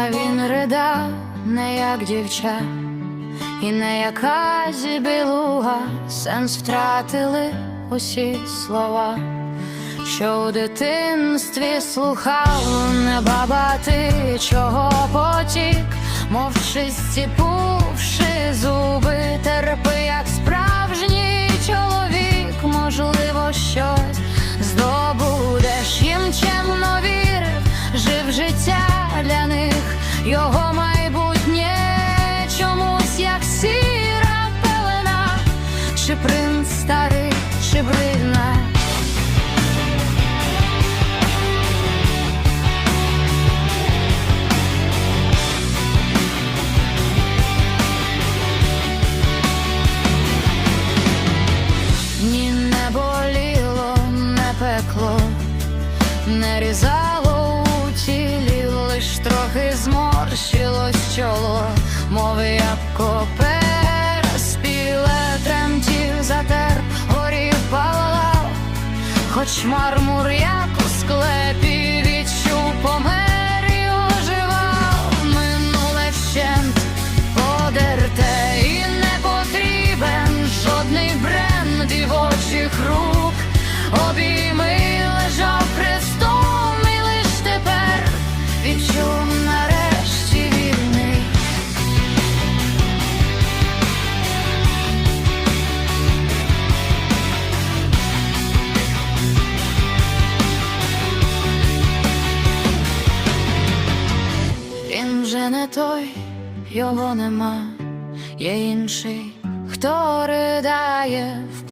А він ридав не як дівча, і не якась білуга, сенс втратили усі слова, що у дитинстві слухав, не баба ти чого потік, мовчи стіпувши зуби, терпи, як справжній його майбутнє чомусь як сіра пелена, чи принц старий, чи бридна. Ні не боліло, не пекло, не різало у тілі, лиш трохи зморщилось чоло, мови ябко переспіле, тремтів затер, горів палав, хоч мармур як у склепі відчув помер і оживав, минуле вщент подерте і не потрібен жодний бренд. Дівочих рук. Обійми лежав хрестом, і лиш тепер відчув вже не той, його нема, є інший, хто ридає